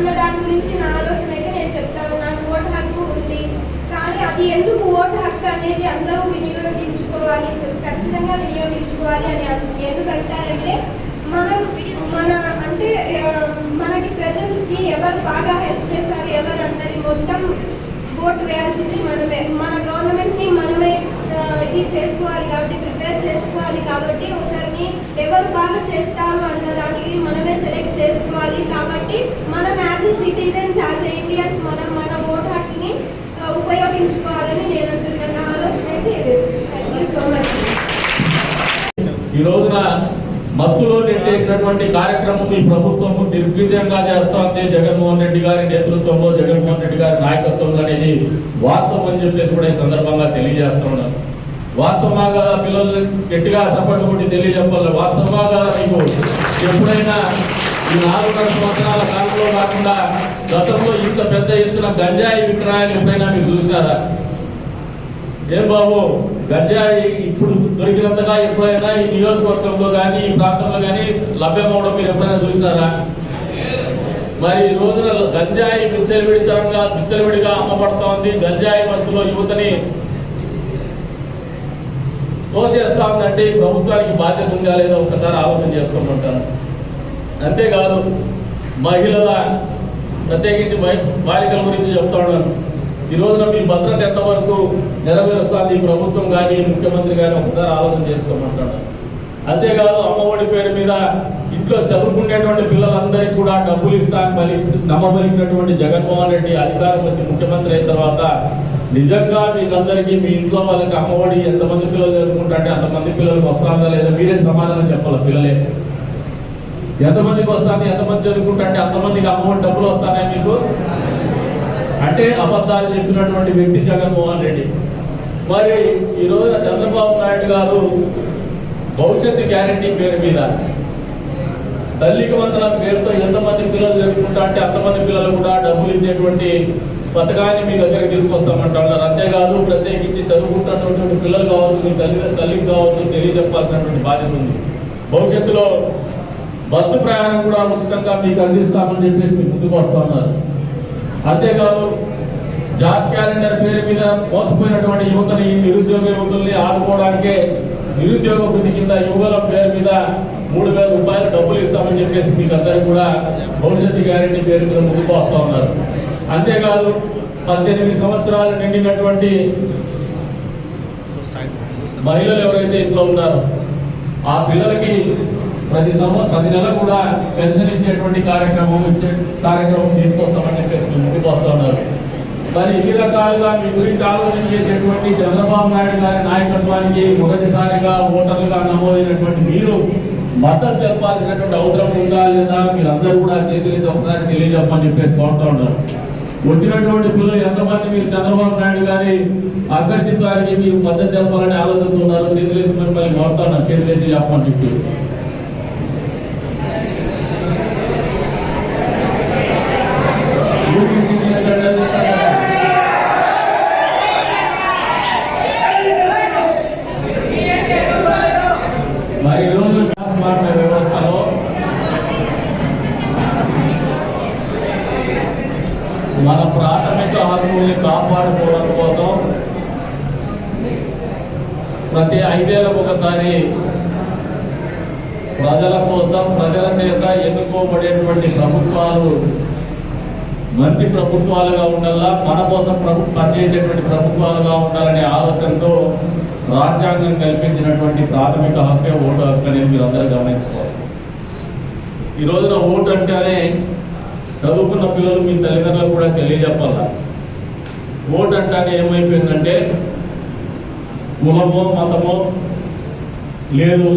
అన్న దాని గురించి నా ఆలోచన అయితే నేను చెప్తాను. నాకు ఓటు హక్కు ఉంది. కానీ అది ఎందుకు ఓటు హక్కు అనేది అందరూ వినియోగించుకోవాలి? ఖచ్చితంగా వినియోగించుకోవాలి అని అన్- ఎందుకంటారంటే మనం మన అంటే మనకి ప్రజలకి ఎవరు బాగా హెల్ప్ చేశారు ఎవరు అన్నది మొత్తం ఓటు వేయాల్సింది మన గవర్నమెంట్ని మనమే ఆ, ఇది చేసుకోవాలి కాబట్టి ప్రిపేర్ చేసుకోవాలి కాబట్టి ఒకరిని ఎవరు బాగా చేస్తారు అన్న దానికి మనమే సెలెక్ట్ చేసుకోవాలి కాబట్టి మనం as a citizens as a Indians మనం మన ఓటు హక్కుని ఆ, ఉపయోగించుకోవాలని నేను అంటున్నాను నా ఆలోచన అయితే ఇది థ్యాంక్ యూ సో మచ్ ఈ రోజున చేసినటువంటి కార్యక్రమం ఈ ప్రభుత్వము దిగ్విజయంగా చేస్తోంది. జగన్మోహన్ రెడ్డి గారి నేతృత్వంలో జగన్మోహన్ రెడ్డి గారి నాయకత్వంలో అనేది వాస్తవం అని చెప్పేసి కూడా ఈ సందర్భంగా తెలియజేస్తున్నాను వాస్తవమా కదా పిల్లలు గట్టిగా సపోర్ట్ కొట్టి తెలియజెప్పాలి. వాస్తవమా కదా మీకు ఎప్పుడైనా ఈ నాలుగున్నర సంవత్సరాల కాలంలో కాకుండా గతంలో ఇంత పెద్ద ఎత్తున గంజాయి విక్రయాలు ఎప్పుడైనా మీరు చూసినారా ఏం బాబు గంజాయి ఇప్పుడు దొరికినంతగా ఎప్పుడైనా ఈ నియోజకవర్గంలో కానీ ఈ ప్రాంతంలో కానీ లభ్యమవడం మీరు ఎప్పుడైనా చూసినారా మరి ఈ రోజున గంజాయి విచ్చలవిడితరంగా విచ్చలవిడిగా అమ్మబడతా ఉంది గంజాయి మధ్యలో యువతని తోసేస్తా ఉందంటే ప్రభుత్వానికి బాధ్యత ఉందా లేదా ఒక్కసారి ఆలోచన చేసుకోమంటాను అంతేకాదు మహిళల ప్రత్యేకించి బాలికల గురించి చెప్తా ఉన్నాను. ఈ రోజున మీ భద్రత ఎంతవరకు నెరవేరుస్తుంది ఈ ప్రభుత్వం కానీ ముఖ్యమంత్రి కానీ ఒకసారి ఆలోచన చేసుకోమంటాడు అంతేకాదు అమ్మఒడి పేరు మీద ఇంట్లో చదువుకునేటువంటి పిల్లలందరికీ కూడా డబ్బులు ఇస్తాను పలి నమ్మబలిగినటువంటి జగన్మోహన్ రెడ్డి అధికారం వచ్చి ముఖ్యమంత్రి అయిన తర్వాత నిజంగా మీకు అందరికీ మీ ఇంట్లో వాళ్ళకి అమ్మఒడి ఎంతమంది పిల్లలు చదువుకుంటారంటే అంతమంది పిల్లలకు వస్తుందా లేదా మీరే సమాధానం చెప్పాలి పిల్లలే? ఎంతమందికి వస్తాను ఎంతమంది చదువుకుంటారంటే అంతమందికి అమ్మఒడి డబ్బులు వస్తానే మీకు అంటే అబద్ధాలు చెప్పినటువంటి వ్యక్తి జగన్మోహన్ రెడ్డి. మరి ఈ రోజున చంద్రబాబు నాయుడు గారు భవిష్యత్తు గ్యారంటీ పేరు మీద తల్లికి వందనం పేరుతో ఎంతమంది పిల్లలు చదువుకుంటా అంటే అంతమంది పిల్లలు కూడా డబ్బులు ఇచ్చేటువంటి పథకాన్ని మీ దగ్గరికి తీసుకొస్తామంటున్నారు. అంతేకాదు ప్రత్యేకించి చదువుకుంటున్నటువంటి పిల్లలు కావచ్చు మీ తల్లి తల్లికి కావచ్చు తెలియజెప్పాల్సినటువంటి బాధ్యత ఉంది. భవిష్యత్తులో బస్సు ప్రయాణం కూడా ఉచితంగా మీకు అందిస్తామని చెప్పేసి మీ ముందుకు వస్తా ఉన్నారు. అంతేకాదు జాబ్ క్యాలెండర్ పేరు మీద మోసపోయినటువంటి యువతని నిరుద్యోగ యువతుల్ని ఆడుకోవడానికే నిరుద్యోగ వృద్ధి కింద యువకుల పేరు మీద మూడు వేల రూపాయలు డబ్బులు ఇస్తామని చెప్పేసి మీకు అందరికీ కూడా భవిష్యత్తు గ్యారెంటీ పేరు మీద ముందుకు వస్తూ ఉన్నారు. అంతేకాదు పద్దెనిమిది సంవత్సరాలు నిండినటువంటి మహిళలు ఎవరైతే ఇంట్లో ఉన్నారో ఆ పిల్లలకి ప్రతి సంవత్సరం ప్రతి నెల కూడా పెన్షన్ ఇచ్చేటువంటి కార్యక్రమం ఇచ్చే కార్యక్రమం తీసుకొస్తామని చెప్పేసి ముందుకు వస్తున్నారు మరి ఈ రకాలుగా మీ గురించి ఆలోచన చేసేటువంటి చంద్రబాబు నాయుడు గారి నాయకత్వానికి మొదటిసారిగా ఓటర్లుగా నమోదైనటువంటి మీరు మద్దతు తెలపాల్సినటువంటి అవసరం ఉందా లేదా మీరందరూ కూడా చేతులైతే ఒకసారి తెలియజెప్పని చెప్పేసి కోరుతా ఉన్నారు. వచ్చినటువంటి పిల్లలు ఎంతమంది మీరు చంద్రబాబు నాయుడు గారి అభ్యర్థిత్వానికి మీరు మద్దతు తెలపాలని ఆలోచనతో ఉన్నారు చేతులైతే మిమ్మల్ని కోరుతా ఉన్నారు. చేతులైతే చెప్పమని చెప్పేసి మరి ఈరోజు స్మార్ట్ వ్యవస్థలో మన ప్రాథమిక హక్కుల్ని కాపాడుకోవడం కోసం ప్రతి ఐదేళ్ళకు ఒకసారి ప్రజల కోసం ప్రజల చేత ఎన్నుకోబడేటువంటి ప్రభుత్వాలు మంచి ప్రభుత్వాలుగా ఉండాలా మన కోసం ప్రభు పనిచేసేటువంటి ప్రభుత్వాలుగా ఉండాలనే ఆలోచనతో రాజ్యాంగం కల్పించినటువంటి ప్రాథమిక హక్కే ఓటు హక్కు అనేది మీరు అందరూ గమనించుకోవాలి. ఈ రోజున ఓటు అంటేనే చదువుకున్న పిల్లలు మీ తల్లిదండ్రులకు కూడా తెలియజెప్పాలి? ఓటు అంటేనే ఏమైపోయిందంటే కులమో మతమో లేదు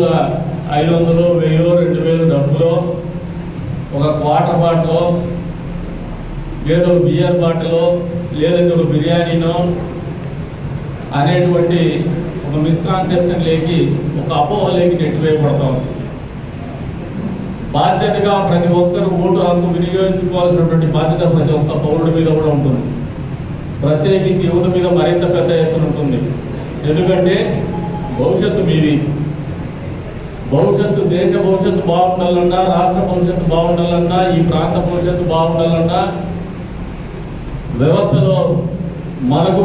ఐదు వందలు వెయ్యో రెండు వేలు డబ్బులో ఒక క్వార్టర్ బాటిలో లేదో బియర్ బాటిలో లేదంటే ఒక బిర్యానీనో అనేటువంటి ఒక మిస్కాన్సెప్షన్ లేకి ఒక అపోహ లేకి నెట్టివేయబడతా. ఉంది బాధ్యతగా ప్రతి ఒక్కరు ఓటు హక్కు వినియోగించుకోవాల్సినటువంటి బాధ్యత ప్రతి ఒక్క పౌరుడి మీద కూడా ఉంటుంది. ప్రత్యేకించి యువత మీద మరింత పెద్ద ఎత్తున ఉంటుంది. ఎందుకంటే భవిష్యత్తు మీది. భవిష్యత్తు దేశ భవిష్యత్తు బాగుండాలన్నా రాష్ట్ర భవిష్యత్తు బాగుండాలన్నా ఈ ప్రాంత భవిష్యత్తు బాగుండాలన్నా వ్యవస్థలో మనకు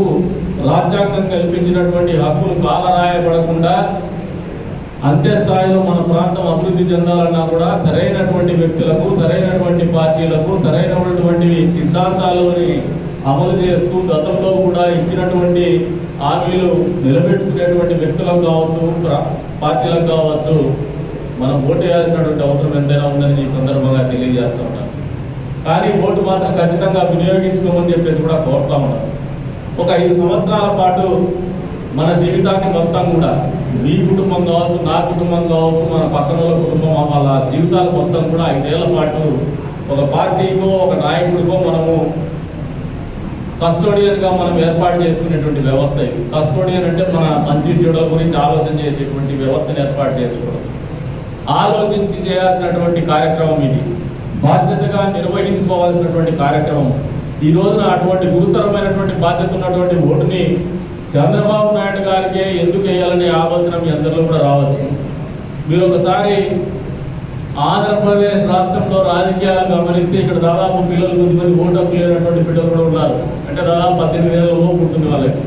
రాజ్యాంగం కల్పించినటువంటి హక్కులు కాలరాయబడకుండా అంతే స్థాయిలో మన ప్రాంతం అభివృద్ధి చెందాలన్నా కూడా సరైనటువంటి వ్యక్తులకు సరైనటువంటి పార్టీలకు సరైనటువంటి సిద్ధాంతాలని అమలు చేస్తూ గతంలో కూడా ఇచ్చినటువంటి హామీలు నిలబెట్టుకునేటువంటి వ్యక్తులకు కావచ్చు పార్టీలకు కావచ్చు మనం ఓటు వేయాల్సినటువంటి అవసరం ఎంతైనా ఉందని ఈ సందర్భంగా తెలియజేస్తూ ఉన్నాను కానీ ఓటు మాత్రం ఖచ్చితంగా వినియోగించుకోమని చెప్పేసి కూడా కోరుతా ఉన్నాను ఒక ఐదు సంవత్సరాల పాటు మన జీవితాన్ని మొత్తం కూడా మీ కుటుంబం కావచ్చు నా కుటుంబం కావచ్చు మన పక్కన కుటుంబం వాళ్ళ జీవితాలు మొత్తం కూడా ఐదేళ్ళ పాటు ఒక పార్టీకో ఒక నాయకుడికో మనము కస్టోడియన్గా మనం ఏర్పాటు చేసుకునేటువంటి వ్యవస్థ ఇది. కస్టోడియన్ అంటే మన మంచి చెడుల గురించి ఆలోచన చేసేటువంటి వ్యవస్థను ఏర్పాటు చేసుకోవడం. ఆలోచించి చేయాల్సినటువంటి కార్యక్రమం ఇది. బాధ్యతగా నిర్వహించుకోవాల్సినటువంటి కార్యక్రమం. ఈ రోజున అటువంటి గురుతరమైనటువంటి బాధ్యత ఉన్నటువంటి ఓటుని చంద్రబాబు నాయుడు గారికి ఎందుకు వేయాలనే ఆలోచన మీ అందరిలో కూడా రావచ్చు. మీరు ఒకసారి ఆంధ్రప్రదేశ్ రాష్ట్రంలో రాజకీయాలు గమనిస్తే ఇక్కడ దాదాపు పిల్లలు కొద్దిమంది ఓటు హక్కు లేనటువంటి పిల్లలు కూడా ఉన్నారు. అంటే దాదాపు పద్దెనిమిది వేల లోపు ఉంటుంది వాళ్ళకి.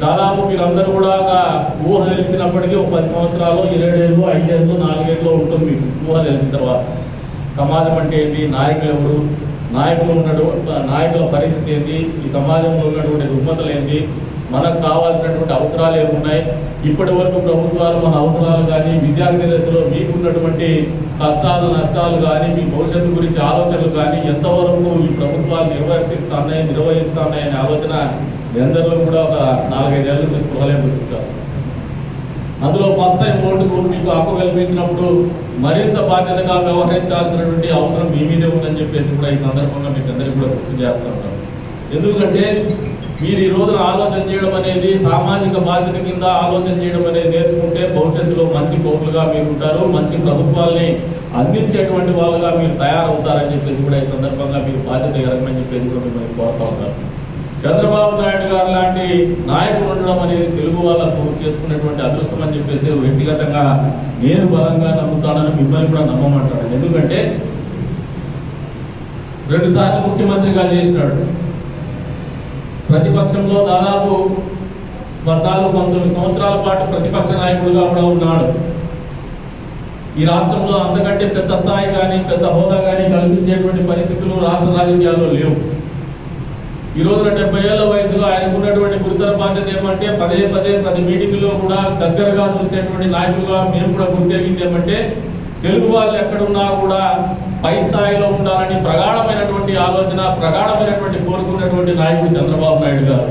దాదాపు మీరందరూ కూడా ఒక ఊహ తెలిసినప్పటికీ ఒక పది సంవత్సరాలు ఏడేళ్ళు ఐదేళ్ళు నాలుగేళ్ళు ఉంటుంది మీకు ఊహ తెలిసిన తర్వాత. సమాజం అంటే ఏంటి? నాయకులు ఎవరు? నాయకులు ఉన్నటువంటి నాయకుల పరిస్థితి ఏంటి ఈ సమాజంలో ఉన్నటువంటి రుగ్మతలు ఏంటి మనకు కావాల్సినటువంటి అవసరాలు ఏమున్నాయి ఇప్పటి వరకు ప్రభుత్వాలు మన అవసరాలు కానీ విద్యార్థి దశలో మీకున్నటువంటి కష్టాలు నష్టాలు కానీ మీ భవిష్యత్తు గురించి ఆలోచనలు కానీ ఎంతవరకు ఈ ప్రభుత్వాలు నిర్వర్తిస్తున్నాయి నిర్వహిస్తున్నాయి అనే ఆలోచన మీ అందరిలో కూడా ఒక నాలుగైదేళ్ళ నుంచి స్పృహలే అందులో ఫస్ట్ టైం ఓటు మీకు కల్పించినప్పుడు మరింత బాధ్యతగా వ్యవహరించాల్సినటువంటి అవసరం మీ మీదే ఉందని చెప్పేసి కూడా ఈ సందర్భంగా మీకు అందరికీ కూడా గుర్తు చేస్తూ ఉన్నాను. ఎందుకంటే మీరు ఈ రోజున ఆలోచన చేయడం అనేది సామాజిక బాధ్యత కింద ఆలోచన చేయడం అనేది నేర్చుకుంటే భవిష్యత్తులో మంచి పౌరులుగా మీరు ఉంటారు మంచి ప్రభుత్వాల్ని అందించేటువంటి వాళ్ళుగా మీరు తయారవుతారని చెప్పేసి కూడా ఈ సందర్భంగా మీరు బాధ్యత ఎరగమని చెప్పేసి కూడా మిమ్మల్ని కోరుతా ఉంటారు చంద్రబాబు నాయుడు గారు లాంటి నాయకుడు ఉండడం అనేది తెలుగు వాళ్ళకు చేసుకున్నటువంటి అదృష్టం అని చెప్పేసి వ్యక్తిగతంగా నేను బలంగా నమ్ముతానని మిమ్మల్ని కూడా నమ్మమంటాను. ఎందుకంటే రెండుసార్లు ముఖ్యమంత్రిగా చేసినాడు. ప్రతిపక్షంలో దాదాపు పద్నాలుగు పంతొమ్మిది సంవత్సరాల పాటు ప్రతిపక్ష నాయకుడుగా కూడా ఉన్నాడు. ఈ రాష్ట్రంలో అంతకంటే పెద్ద స్థాయి కానీ పెద్ద హోదా కానీ కల్పించేటువంటి పరిస్థితులు రాష్ట్ర రాజకీయాల్లో లేవు. ఈ రోజున డెబ్బై ఏళ్ళ వయసులో ఆయనకున్నటువంటి గురుతర బాధ్యత ఏమంటే పదే పదే ప్రతి మీటింగ్లో కూడా దగ్గరగా చూసేటువంటి నాయకులుగా మేము కూడా గుర్తెరిగింది ఏమంటే తెలుగు వాళ్ళు ఎక్కడున్నా కూడా పై స్థాయిలో ఉండాలని ప్రగాఢమైనటువంటి ఆలోచన ప్రగాఢమైనటువంటి కోరుకున్నటువంటి నాయకుడు చంద్రబాబు నాయుడు గారు.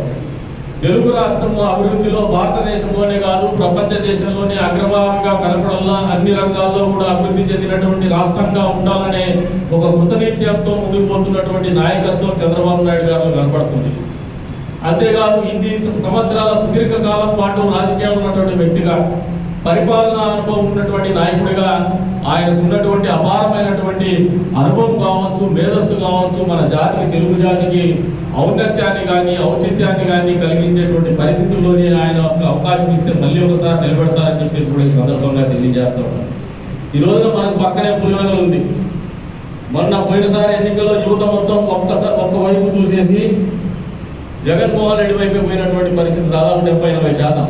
తెలుగు రాష్ట్రము అభివృద్ధిలో భారతదేశంలోనే కాదు ప్రపంచ దేశంలోనే అగ్రభాగంగా కలపడంలో అన్ని రంగాల్లో కూడా అభివృద్ధి చెందినటువంటి రాష్ట్రంగా ఉండాలనే ఒక కృతనిశ్చయంతో ముందుకు పోతున్నటువంటి నాయకత్వం చంద్రబాబు నాయుడు గారు కనపడుతుంది. అంతేకాదు ఇన్ని సంవత్సరాల సుదీర్ఘ కాలం పాటు రాజకీయాలు ఉన్నటువంటి వ్యక్తిగా పరిపాలన అనుభవం ఉన్నటువంటి నాయకుడిగా ఆయనకు ఉన్నటువంటి అపారమైనటువంటి అనుభవం కావచ్చు మేధస్సు కావచ్చు మన జాతికి తెలుగు జాతికి ఔన్నత్యాన్ని కానీ ఔచిత్యాన్ని కానీ కలిగించేటువంటి పరిస్థితుల్లోనే ఆయన ఒక అవకాశం ఇస్తే మళ్ళీ ఒకసారి నిలబెడతారని చెప్పేసి కూడా ఈ సందర్భంగా తెలియజేస్తా ఉన్నాను ఈ రోజున మనకు పక్కనే పులివెందులు ఉంది. మొన్న పోయినసారి ఎన్నికల్లో యువత మొత్తం ఒక్కసారి ఒక్క వైపు చూసేసి జగన్మోహన్ రెడ్డి వైపు పోయినటువంటి పరిస్థితి దాదాపు డెబ్బై ఎనభై శాతం.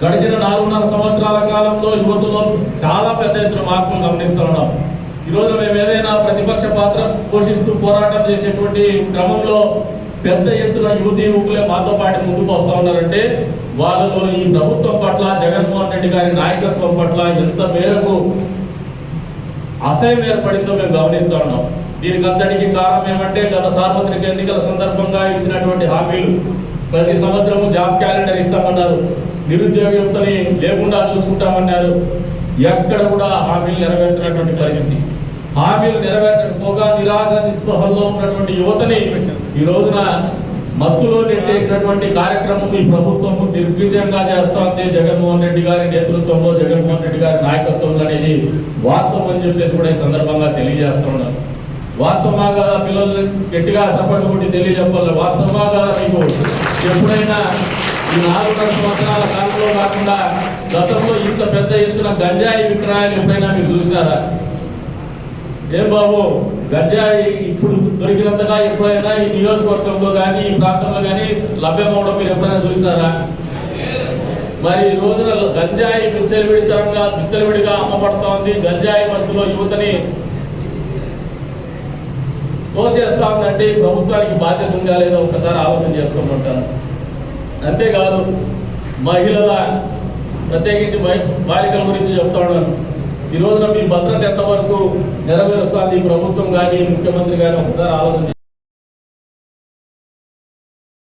గడిచిన నాలుగున్నర సంవత్సరాల కాలంలో యువతలో చాలా పెద్ద ఎత్తున మార్పులు గమనిస్తున్నాం ఈరోజు ఈ రోజు మేము ఏదైనా ప్రతిపక్ష పాత్ర పోషిస్తూ పోరాటం చేసేటువంటి క్రమంలో పెద్ద ఎత్తున యువతి యువకులే మాతో పాటు ముందుకు వస్తూ ఉన్నారంటే వాళ్ళలో ఈ ప్రభుత్వం పట్ల జగన్మోహన్ రెడ్డి గారి నాయకత్వం పట్ల ఎంత మేరకు అసహ్యం ఏర్పడిందో మేము గమనిస్తూ ఉన్నాం. దీనికి అంతటికి కారణం ఏమంటే గత సార్వత్రిక ఎన్నికల సందర్భంగా ఇచ్చినటువంటి హామీలు ప్రతి సంవత్సరము జాబ్ క్యాలెండర్ ఇస్తామన్నారు. నిరుద్యోగ యుక్తని లేకుండా చూసుకుంటామన్నారు. ఎక్కడ కూడా హామీలు నెరవేర్చినటువంటి పరిస్థితి. హామీలు నెరవేర్చకపోగా నిరాశ నిస్పృహల్లో ఉన్నటువంటి యువతని ఈ రోజున మత్తులో నెట్టేసినటువంటి కార్యక్రమం ఈ ప్రభుత్వం దిగ్విజయంగా చేస్తోంది. జగన్మోహన్ రెడ్డి గారి నేతృత్వంలో జగన్మోహన్ రెడ్డి గారి నాయకత్వంలో అనేది వాస్తవం అని చెప్పేసి కూడా ఈ సందర్భంగా తెలియజేస్తున్నాను వాస్తవమా కదా పిల్లల్ని గట్టిగా సపోర్ట్ కొట్టి తెలియజెప్పాలి వాస్తవమా కదా మీకు ఎప్పుడైనా ఈ నాలుగున్నర సంవత్సరాల కాలంలో కాకుండా గతంలో ఇంత పెద్ద ఎత్తున గంజాయి విక్రయాలు ఎప్పుడైనా మీరు చూసారా ఏం బాబు గంజాయి ఇప్పుడు దొరికినంతగా ఎప్పుడైనా ఈ నియోజకవర్గంలో కానీ ఈ ప్రాంతంలో కానీ లభ్యమవడం మీరు ఎప్పుడైనా చూసారా మరి ఈ రోజున గంజాయి విచ్చలవిడితరంగా పిచ్చలవిడిగా అమ్మబడుతోంది గంజాయి మధ్యలో యువతని తోసేస్తా ఉందంటే ప్రభుత్వానికి బాధ్యత ఉందా లేదో ఒకసారి ఆలోచన చేసుకోమంటాను. అంతేకాదు మహిళల ప్రత్యేకించి బాలికల గురించి చెప్తా ఈ రోజున మీ భద్రత ఎంతవరకు నెరవేరుస్తుంది? ప్రభుత్వం కానీ ముఖ్యమంత్రి కానీ ఒకసారి ఆలోచన